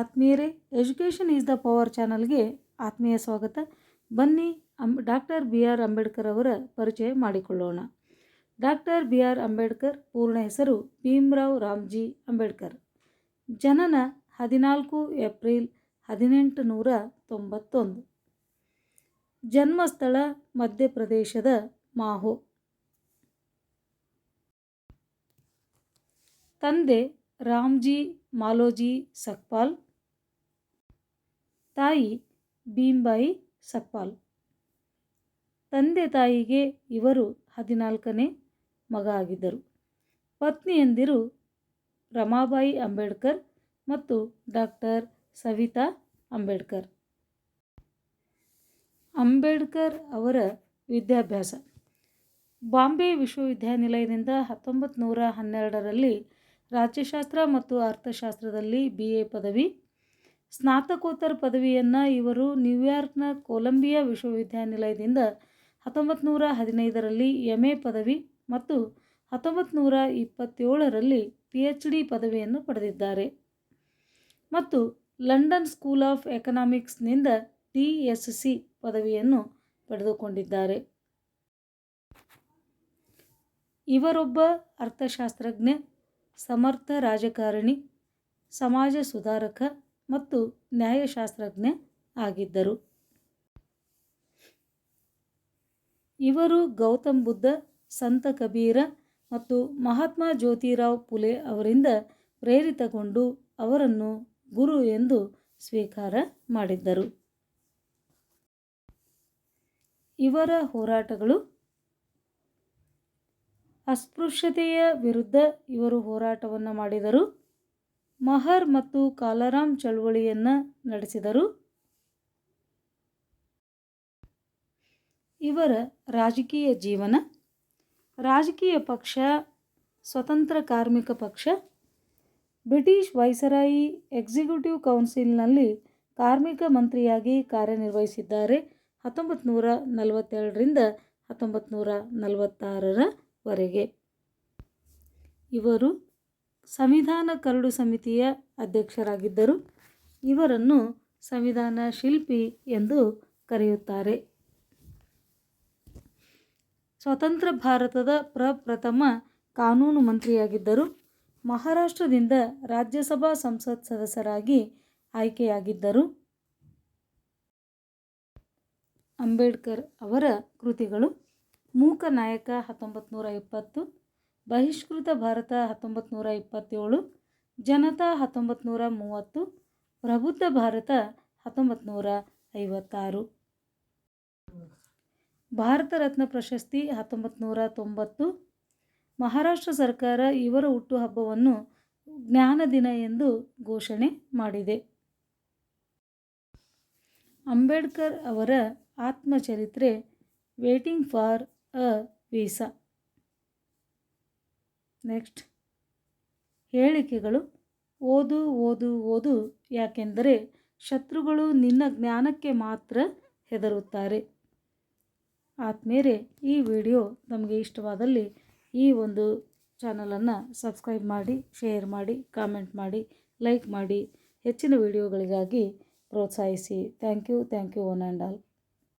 ಆತ್ಮೀಯರೇ, education is the power ಚಾನಲ್ಗೆ ಆತ್ಮೀಯ ಸ್ವಾಗತ. ಬನ್ನಿ ಅಂಬ್, ಡಾಕ್ಟರ್ ಬಿ ಆರ್ ಅಂಬೇಡ್ಕರ್ ಅವರ ಪರಿಚಯ ಮಾಡಿಕೊಳ್ಳೋಣ. ಡಾಕ್ಟರ್ ಬಿ ಆರ್ ಅಂಬೇಡ್ಕರ್ ಪೂರ್ಣ ಹೆಸರು ಭೀಮ್ರಾವ್ ರಾಮ್ಜಿ ಅಂಬೇಡ್ಕರ್. ಜನನ ಹದಿನಾಲ್ಕು ಏಪ್ರಿಲ್ ಹದಿನೆಂಟು ನೂರ ತೊಂಬತ್ತೊಂದು ಜನ್ಮಸ್ಥಳ ಮಧ್ಯಪ್ರದೇಶದ ಮಾಹೋ. ತಂದೆ ರಾಮ್ಜಿ, ಮಾಲೋಜಿ, ಸಕ್ಪಾಲ್. ತಾಯಿ ಭೀಮ್ಬಾಯಿ ಸಕ್ಪಾಲ್. ತಂದೆ ತಾಯಿಗೆ ಇವರು ಹದಿನಾಲ್ಕನೇ ಮಗ ಆಗಿದ್ದರು. ಪತ್ನಿಯಂದಿರು ರಮಾಬಾಯಿ ಅಂಬೇಡ್ಕರ್ ಮತ್ತು ಡಾಕ್ಟರ್ ಸವಿತಾ ಅಂಬೇಡ್ಕರ್. ಅಂಬೇಡ್ಕರ್ ಅವರ ವಿದ್ಯಾಭ್ಯಾಸ. ಬಾಂಬೆ ವಿಶ್ವವಿದ್ಯಾನಿಲಯದಿಂದ ಹತ್ತೊಂಬತ್ತು ನೂರ ಹನ್ನೆರಡರಲ್ಲಿ ರಾಜ್ಯಶಾಸ್ತ್ರ ಮತ್ತು ಅರ್ಥಶಾಸ್ತ್ರದಲ್ಲಿ ಬಿ ಎ ಪದವಿ. ಸ್ನಾತಕೋತ್ತರ ಪದವಿಯನ್ನು ಇವರು ನ್ಯೂಯಾರ್ಕ್ನ ಕೊಲಂಬಿಯಾ ವಿಶ್ವವಿದ್ಯಾನಿಲಯದಿಂದ ಹತ್ತೊಂಬತ್ತು ನೂರ ಹದಿನೈದರಲ್ಲಿ ಎಂ ಎ ಪದವಿ ಮತ್ತು ಹತ್ತೊಂಬತ್ತು ನೂರ ಇಪ್ಪತ್ತೇಳರಲ್ಲಿ ಪಿ ಎಚ್ ಡಿ ಪದವಿಯನ್ನು ಪಡೆದಿದ್ದಾರೆ. ಮತ್ತು ಲಂಡನ್ ಸ್ಕೂಲ್ ಆಫ್ ಎಕನಾಮಿಕ್ಸ್ನಿಂದ ಡಿ ಎಸ್ ಸಿ ಪದವಿಯನ್ನು ಪಡೆದುಕೊಂಡಿದ್ದಾರೆ. ಇವರೊಬ್ಬ ಅರ್ಥಶಾಸ್ತ್ರಜ್ಞ ಸಮರ್ಥ ರಾಜಕಾರಣಿ, ಸಮಾಜ ಸುಧಾರಕ ಮತ್ತು ನ್ಯಾಯಶಾಸ್ತ್ರಜ್ಞ ಆಗಿದ್ದರು. ಇವರು ಗೌತಮ್ ಬುದ್ಧ, ಸಂತ ಕಬೀರ ಮತ್ತು ಮಹಾತ್ಮ ಜ್ಯೋತಿರಾವ್ ಪುಲೆ ಅವರಿಂದ ಪ್ರೇರಿತಗೊಂಡು ಅವರನ್ನು ಗುರು ಎಂದು ಸ್ವೀಕಾರ ಮಾಡಿದ್ದರು. ಇವರ ಹೋರಾಟಗಳು ಅಸ್ಪೃಶ್ಯತೆಯ ವಿರುದ್ಧ ಇವರು ಹೋರಾಟವನ್ನು ಮಾಡಿದರು. ಮಹರ್ ಮತ್ತು ಕಾಲರಾಮ್ ಚಳುವಳಿಯನ್ನು ನಡೆಸಿದರು. ಇವರ ರಾಜಕೀಯ ಜೀವನ, ರಾಜಕೀಯ ಪಕ್ಷ, ಸ್ವತಂತ್ರ ಕಾರ್ಮಿಕ ಪಕ್ಷ, ಬ್ರಿಟಿಷ್ ವೈಸರಾಯಿ ಎಕ್ಸಿಕ್ಯೂಟಿವ್ ಕೌನ್ಸಿಲ್ನಲ್ಲಿ ಕಾರ್ಮಿಕ ಮಂತ್ರಿಯಾಗಿ ಕಾರ್ಯನಿರ್ವಹಿಸಿದ್ದಾರೆ. ಹತ್ತೊಂಬತ್ತು ನೂರ ನಲವತ್ತೆರಡರಿಂದ ಹತ್ತೊಂಬತ್ತು ನೂರ ನಲವತ್ತಾರರವರೆಗೆ ಇವರು ಸಂವಿಧಾನ ಕರಡು ಸಮಿತಿಯ ಅಧ್ಯಕ್ಷರಾಗಿದ್ದರು. ಇವರನ್ನು ಸಂವಿಧಾನ ಶಿಲ್ಪಿ ಎಂದು ಕರೆಯುತ್ತಾರೆ. ಸ್ವತಂತ್ರ ಭಾರತದ ಪ್ರಪ್ರಥಮ ಕಾನೂನು ಮಂತ್ರಿಯಾಗಿದ್ದರು. ಮಹಾರಾಷ್ಟ್ರದಿಂದ ರಾಜ್ಯಸಭಾ ಸಂಸತ್ ಸದಸ್ಯರಾಗಿ ಆಯ್ಕೆಯಾಗಿದ್ದರು. ಅಂಬೇಡ್ಕರ್ ಅವರ ಕೃತಿಗಳು ಮೂಕ ನಾಯಕ ಹತ್ತೊಂಬತ್ತು ನೂರ ಇಪ್ಪತ್ತು, ಬಹಿಷ್ಕೃತ ಭಾರತ ಹತ್ತೊಂಬತ್ತು ನೂರ ಇಪ್ಪತ್ತೇಳು, ಜನತಾ ಹತ್ತೊಂಬತ್ತು ನೂರ ಮೂವತ್ತು, ಪ್ರಬುದ್ಧ ಭಾರತ ಹತ್ತೊಂಬತ್ತು ನೂರ ಐವತ್ತಾರು. ಭಾರತ ರತ್ನ ಪ್ರಶಸ್ತಿ ಹತ್ತೊಂಬತ್ತು ನೂರ ತೊಂಬತ್ತು. ಮಹಾರಾಷ್ಟ್ರ ಸರ್ಕಾರ ಇವರ ಹುಟ್ಟುಹಬ್ಬವನ್ನು ಜ್ಞಾನ ದಿನ ಎಂದು ಘೋಷಣೆ ಮಾಡಿದೆ. ಅಂಬೇಡ್ಕರ್ ಅವರ ಆತ್ಮಚರಿತ್ರೆ waiting for a, visa. Next. ಹೇಳಿಕೆಗಳು. ಓದು ಓದು ಓದು. ಯಾಕೆಂದರೆ ಶತ್ರುಗಳು ನಿನ್ನ ಜ್ಞಾನಕ್ಕೆ ಮಾತ್ರ ಹೆದರುತ್ತಾರೆ. ಆತ್ಮೇರೆ ಈ ವಿಡಿಯೋ ನಮಗೆ ಇಷ್ಟವಾದಲ್ಲಿ ಈ ಒಂದು ಚಾನಲನ್ನು ಸಬ್ಸ್ಕ್ರೈಬ್ ಮಾಡಿ, ಶೇರ್ ಮಾಡಿ, ಕಾಮೆಂಟ್ ಮಾಡಿ, ಲೈಕ್ ಮಾಡಿ, ಹೆಚ್ಚಿನ ವಿಡಿಯೋಗಳಿಗಾಗಿ ಪ್ರೋತ್ಸಾಹಿಸಿ. Thank you thank you one and all.